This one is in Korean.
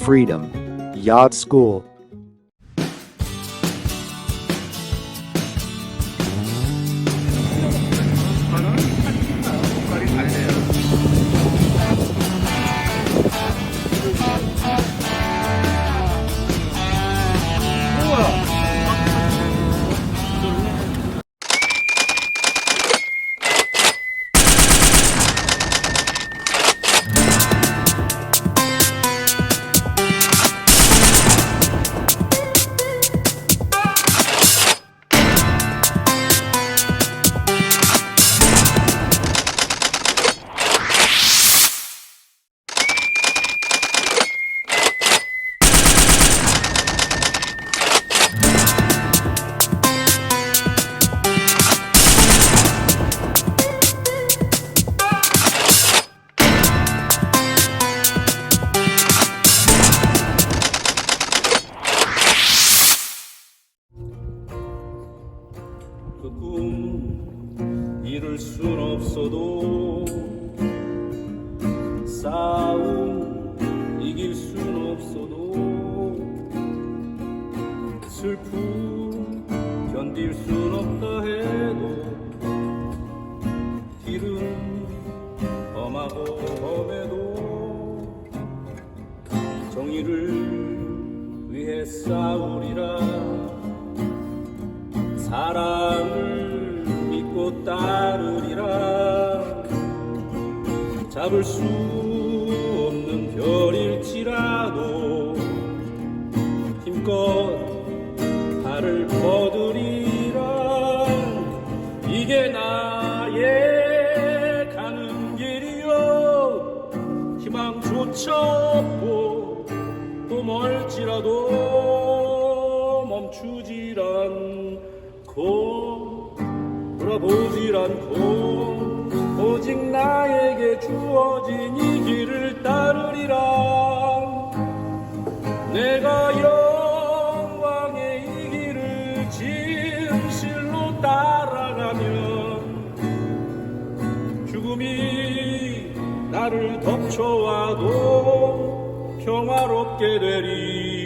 freedom. Yad School. 그꿈 이룰 순 없어도 싸움 이길 순 없어도 슬픔 견딜 순 없다 해도 길은 험하고 험해도 정의를 위해 싸우리라 사랑을 믿고 따르리라. 잡을 수 없는 별일지라도 힘껏 발을 뻗으리라. 이게 나의 가는 길이요. 희망조차 없고 또 멀지라도 멈추질 않 고 돌아보질 않고 오직 나에게 주어진 이 길을 따르리라. 내가 영광의 이 길을 진실로 따라가면 죽음이 나를 덮쳐와도 평화롭게 되리